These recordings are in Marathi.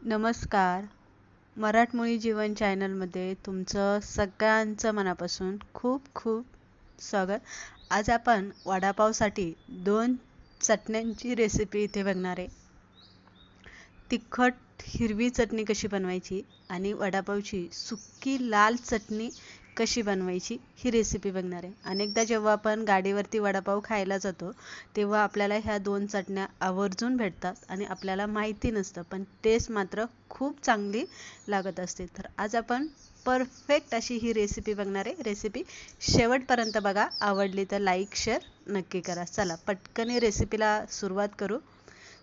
नमस्कार. मराठमोळी जीवन चॅनलमध्ये तुमचं सगळ्यांचं मनापासून खूप खूप स्वागत. आज आपण वडापावसाठी दोन चटण्यांची रेसिपी इथे बघणार आहे. तिखट हिरवी चटणी कशी बनवायची आणि वडापावची सुक्की लाल चटणी कशी बनवायची ही रेसिपी बघणार आहे. अनेकदा जेव्हा आपण गाडीवरती वडापाव खायला जातो तेव्हा आपल्याला ह्या दोन चटण्या आवर्जून भेटतात आणि आपल्याला माहिती नसतं पण टेस्ट मात्र खूप चांगली लागत असते. तर आज आपण परफेक्ट अशी ही रेसिपी बघणार आहे. रेसिपी शेवटपर्यंत बघा. आवडली तर लाईक शेअर नक्की करा. चला पटकन रेसिपीला सुरुवात करू.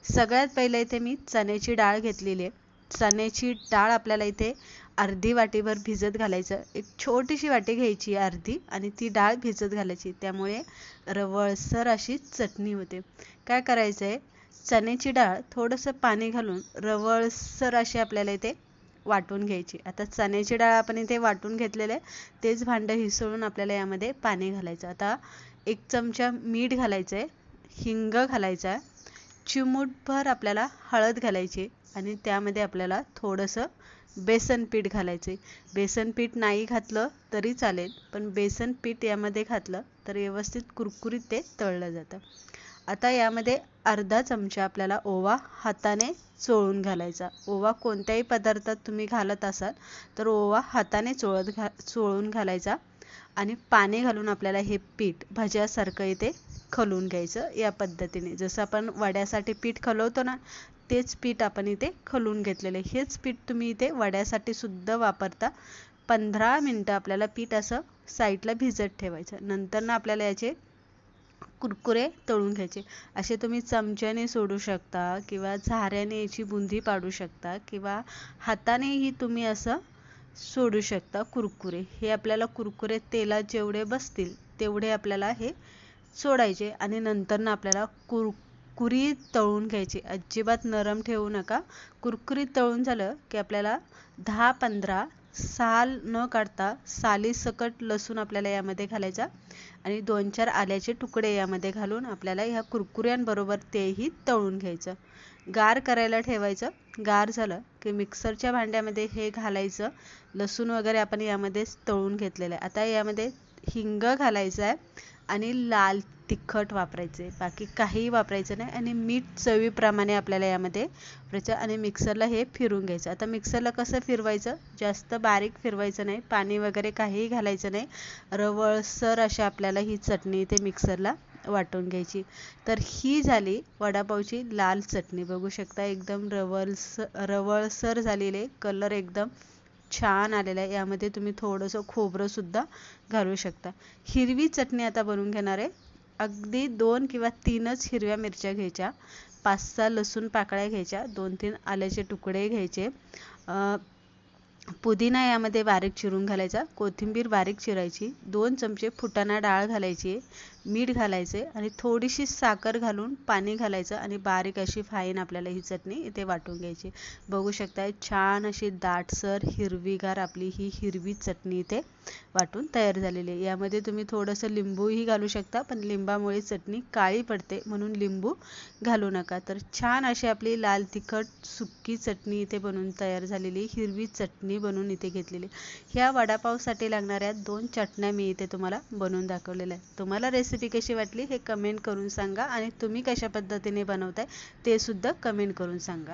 सगळ्यात पहिले इथे मी चण्याची डाळ घेतलेली आहे. चण्याची डाळ आपल्याला इथे अर्धी वाटीभर भिजत घालायचं. एक छोटीशी वाटी घ्यायची अर्धी आणि ती डाळ भिजत घालायची. त्यामुळे रवळसर अशी चटणी होते. काय करायचं आहे चण्याची डाळ थोडंसं पाणी घालून रवळसर अशी आपल्याला इथे वाटून घ्यायची. आता चण्याची डाळ आपण इथे वाटून घेतलेलं आहे. तेच भांडं हिसळून आपल्याला यामध्ये पाणी घालायचं. आता एक चमचा मीठ घालायचं आहे हिंग घालायचा. आहे चिमूटभर आपल्याला हळद घालायची आणि त्यामध्ये आपल्याला थोडंसं बेसन पीठ घालायचे बेसन पीठ नाही घातलं तरी चालेल पण बेसन पीठ यामध्ये घातलं तर व्यवस्थित कुरकुरीत ते तळलं जातं. आता यामध्ये अर्धा चमचा आपल्याला ओवा हाताने चोळून घालायचा. ओवा कोणत्याही पदार्थात तुम्ही घालत असाल तर ओवा हाताने चोळत घा चोळून घालायचा आणि पाणी घालून आपल्याला हे पीठ भज्यासारखं इथे खलून घ्यायचं या पद्धतीने. जसं आपण वड्यासाठी पीठ खलवतो ना तेच पीठ आपण इथे खलून घेतलेले हेच पीठ तुम्ही इथे वड्यासाठी सुद्धा वापरता. पंधरा मिनटं आपल्याला पीठ असं साईडला भिजत ठेवायचं. नंतर ना आपल्याला याचे कुरकुरे तळून घ्यायचे. असे तुम्ही चमच्याने सोडू शकता किंवा झाऱ्याने याची बुंदी पाडू शकता किंवा हातानेही तुम्ही असं सोडू शकता कुरकुरे. हे आपल्याला कुरकुरे तेलात जेवढे बसतील तेवढे आपल्याला हे सोडायचे आणि नंतर ना आपल्याला कुर कुरकुरीत तळून घ्यायची. अजिबात नरम ठेवू नका. कुरकुरीत तळून झालं की आपल्याला दहा पंधरा साल न काढता साली सकट लसूण आपल्याला यामध्ये घालायचा आणि दोन चार आल्याचे तुकडे यामध्ये घालून आपल्याला ह्या कुरकुऱ्यांबरोबर तेही तळून घ्यायचं. गार करायला ठेवायचं. गार झालं की मिक्सरच्या भांड्यामध्ये हे घालायचं. लसूण वगैरे आपण यामध्ये तळून घेतलेलं आहे. आता यामध्ये हिंग घालायचं आहे. आणि लाल तिखट वापरायचे. बाकी काहीही वापरायचं नाही आणि मीठ चवीप्रमाणे आपल्याला यामध्ये वापरायचं आणि मिक्सरला हे फिरून घ्यायचं. आता मिक्सरला कसं फिरवायचं? जास्त बारीक फिरवायचं नाही. पाणी वगैरे काहीही घालायचं नाही. रवळसर अशी आपल्याला ही चटणी इथे मिक्सरला वाटून घ्यायची. तर ही झाली वडापावची लाल चटणी. बघू शकता एकदम रवळस रवळसर झालेले कलर एकदम छान आलेलं आहे. यामध्ये तुम्ही थोडंसं खोबरंसुद्धा घालू शकता. हिरवी चटणी आता बनवून घेणार आहे. अगदी दोन किंवा तीनच हिरव्या मिरच्या घ्यायच्या. पाच सहा लसूण पाकळ्या घ्यायच्या. दोन तीन आल्याचे तुकडे घ्यायचे. पुदिना यामध्ये बारीक चिरून घालायचा. कोथिंबीर बारीक चिरायची. दोन चमचे फुटाणा डाळ घालायची. मीठ घालायचे आणि थोडीशी साखर घालून पाणी घालायचं आणि बारीक अशी फाईन आपल्याला ही चटणी इथे वाटून घ्यायची. बघू शकताय छान अशी दाटसर हिरवीगार आपली ही हिरवी चटणी इथे वाटून तयार झालेली आहे. यामध्ये तुम्ही थोडंसं लिंबूही घालू शकता पण लिंबामुळे चटणी काळी पडते म्हणून लिंबू घालू नका. तर छान अशी आपली लाल तिखट सुक्की चटणी इथे बनवून तयार झालेली हिरवी चटणी बनवून इथे घेतलेली ह्या वडापावसाठी लागणाऱ्या दोन चटण्या मी इथे तुम्हाला बनवून दाखवलेल्या आहे तुम्हाला रेसिपी कशी वाटली हे कमेंट करून सांगा आणि तुम्ही कशा पद्धतीने बनवताय ते सुद्धा कमेंट करून सांगा.